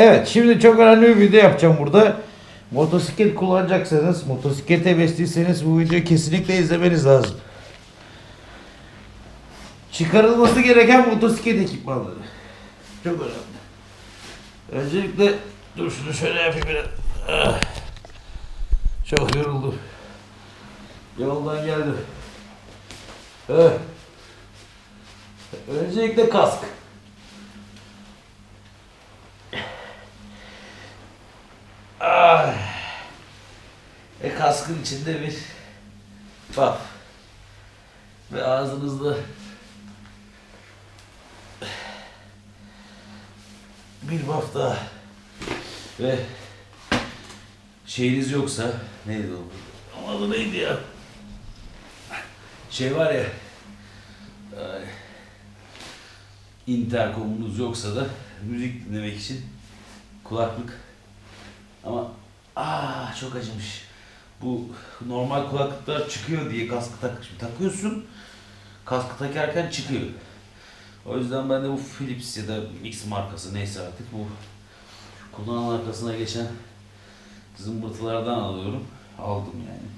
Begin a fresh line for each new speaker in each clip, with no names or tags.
Evet şimdi çok önemli bir video yapacağım burada. Motosiklet kullanacaksanız, motosiklet hevesliyseniz bu videoyu kesinlikle izlemeniz lazım. Çıkarılması gereken motosiklet ekipmanları. Çok önemli. Öncelikle dur şunu şöyle yapayım biraz. Ah. Çok yoruldum. Yoldan geldim. Evet. Öncelikle kask. Ah. Kaskın içinde bir bak ve ağzınızda bir baf daha ve şeyiniz yoksa neydi o? Ama adı neydi ya? Şey var ya interkomunuz yoksa da müzik dinlemek için kulaklık ama aa çok acımış. Bu normal kulaklıklar çıkıyor diye kaskı tak takıyorsun. Kaskı takarken çıkıyor. O yüzden ben de bu Philips ya da X markası neyse artık bu kulağın arkasına geçen zımbırtılardan alıyorum. Aldım yani.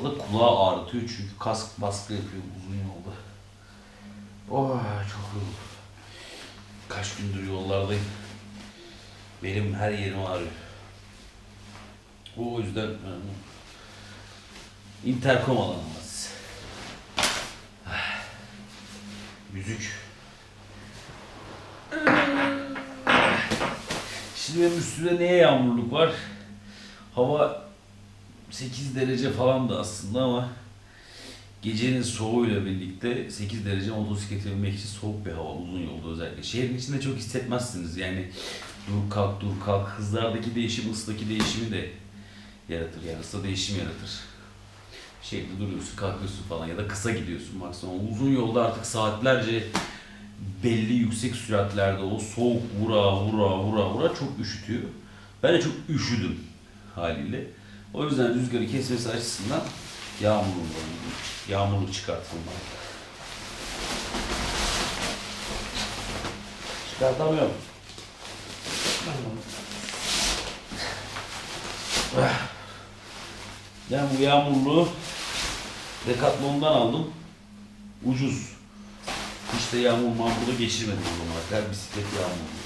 O da kulağı ağrıtıyor çünkü kask baskı yapıyor uzun yolda. Oh çok yoruldum. Kaç gündür yollardayım. Benim her yerim ağrıyor. O yüzden yani, interkom alamaz. Müzik. Şimdi benim üstümde niye yağmurluk var? Hava 8 derece falan da aslında ama gecenin soğuğuyla birlikte 8 derece motosiklete binmek için soğuk bir hava uzun yolda özellikle. Şehrin içinde çok hissetmezsiniz yani dur kalk dur kalk hızlardaki değişim ısıdaki değişimi de yaratır yani ısıda değişim yaratır. Şehirde duruyorsun kalkıyorsun falan ya da kısa gidiyorsun maksimum. Uzun yolda artık saatlerce belli yüksek süratlerde o soğuk vura vura vura vura çok üşütüyor. Ben de çok üşüdüm haliyle. O yüzden rüzgarı kesmesi açısından yağmurlu yağmurluk çıkartılmalı. Çıkartamıyorum. Ben bu yağmurluğu Decathlon'dan aldım. Ucuz. De yağmur mağmuru geçirmedim o zamana kadar. Bisiklet yağmurlu.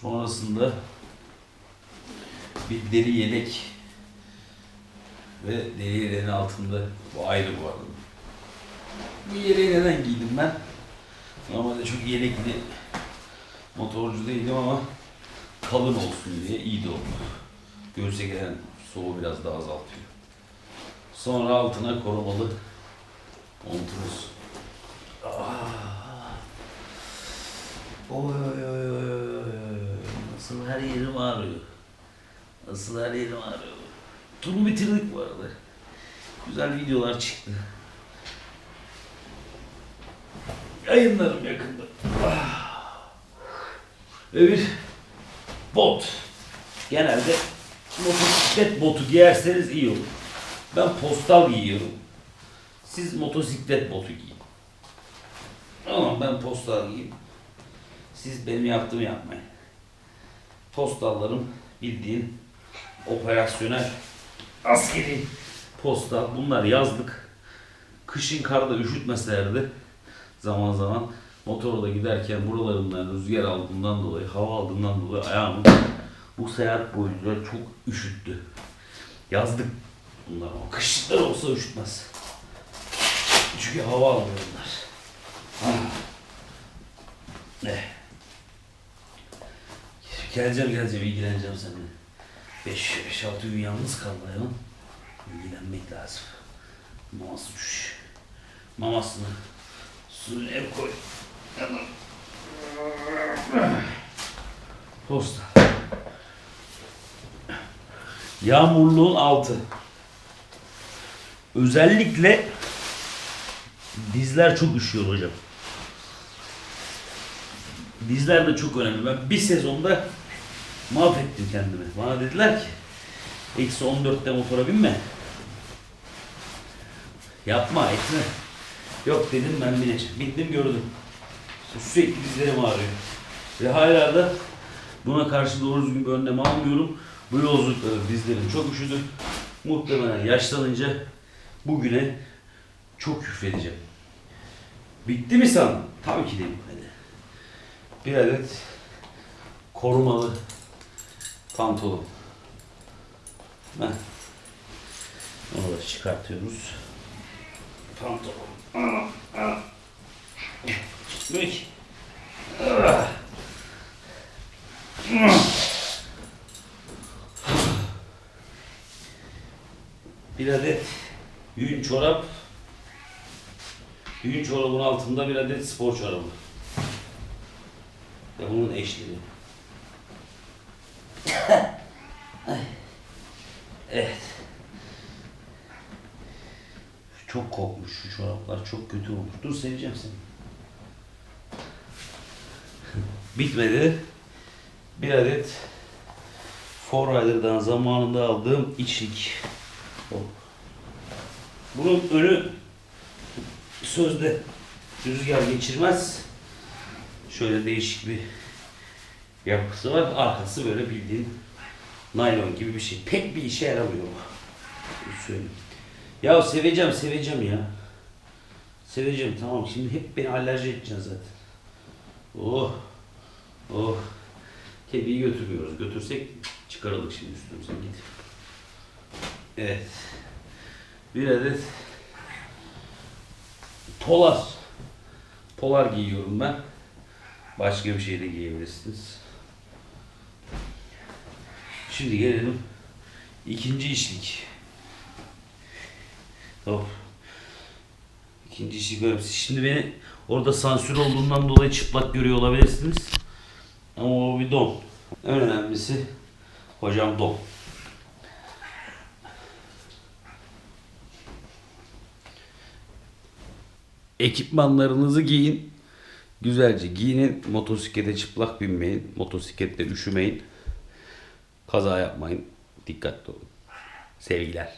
Sonrasında bir deri yelek ve deri yeleğin altında bu ayrı bu arada. Bu yeleği neden giydim ben? Normalde çok yelekli motorcu değilim ama kalın olsun diye iyi de oldu. Göğüse gelen soğuğu biraz daha azaltıyor. Sonra altına korumalı montumuz. Oy oy oy oy oy. Nasıl her yerim ağrıyor. Nasıl her yerim ağrıyor. Turu bitirdik bu arada. Güzel videolar çıktı. Yayınlarım yakında. Ah. Ve bir bot. Genelde motosiklet botu giyerseniz iyi olur. Ben postal giyiyorum. Siz motosiklet botu giyin. Tamam ben postal giyeyim. Siz benim yaptığımı yapmayın. Postallarım bildiğin operasyonel askeri postal. Bunlar yazlık. Kışın karda üşütmeselerdi zaman zaman motorla giderken buralarından rüzgar aldığından dolayı, hava aldığından dolayı ayağımı bu seyahat boyunca çok üşüttü. Yazlık bunlar ama kışlıklar olsa üşütmez. Çünkü hava alıyor bunlar. Ne? Geleceğim geleceğim ilgileneceğim seninle. 5-6 gün yalnız hayvan. İlgilenmek lazım. Maması düş. Mamasını suyunu ev koy. Posta. Yağmurluğun altı. Özellikle dizler çok üşüyor hocam. Dizler de çok önemli. Ben bir sezonda mahvettim kendimi. Bana dediler ki eksi 14'te motora binme. Yapma etme. Yok dedim ben bineceğim. Bindim gördüm. Sürekli dizlerim ağrıyor. Ve hala da buna karşı doğru düzgün bir önlem almıyorum. Bu yolculuklarda dizlerim çok üşüdü. Muhtemelen yaşlanınca bugüne çok küfredeceğim. Bitti mi sandın? Tabii ki de bitmedi. Bir adet korumalı pantolon. Heh. Onu da çıkartıyoruz. Pantolon. Çıkmıyor ki. Bir adet yün çorap. Yün çorabın altında bir adet spor çorabı. Ve bunun eşleri. evet. Çok kokmuş şu çoraplar. Çok kötü olmuş. Dur seveceğim seni. Bitmedi. Bir adet Forrider'dan zamanında aldığım içlik. Bunun önü sözde rüzgar geçirmez. Şöyle değişik bir yapısı var. Arkası böyle bildiğin naylon gibi bir şey. Pek bir işe yaramıyor bu. Söyleyeyim. Ya seveceğim seveceğim ya. Seveceğim tamam şimdi hep beni alerji edeceksin zaten. Oh. Oh. Kediyi götürmüyoruz. Götürsek çıkaralım şimdi üstümüze git. Evet. Bir adet polar. Polar giyiyorum ben. Başka bir şey de giyebilirsiniz. Şimdi gelelim ikinci işlik. Hop. İkinci işlik önemlisi. Şimdi beni orada sansür olduğundan dolayı çıplak görüyor olabilirsiniz. Ama o bir don. En önemlisi hocam don. Ekipmanlarınızı giyin. Güzelce giyinin. Motosiklete çıplak binmeyin. Motosiklette üşümeyin. Kaza yapmayın. Dikkatli olun. Sevgiler.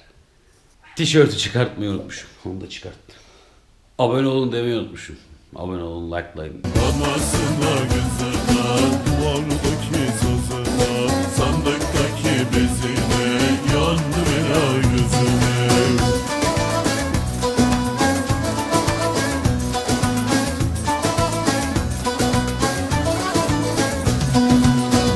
Tişörtü çıkartmayı unutmuşum. Onu da çıkarttım. Abone olun demeyi unutmuşum. Abone olun, likelayın.
Anasına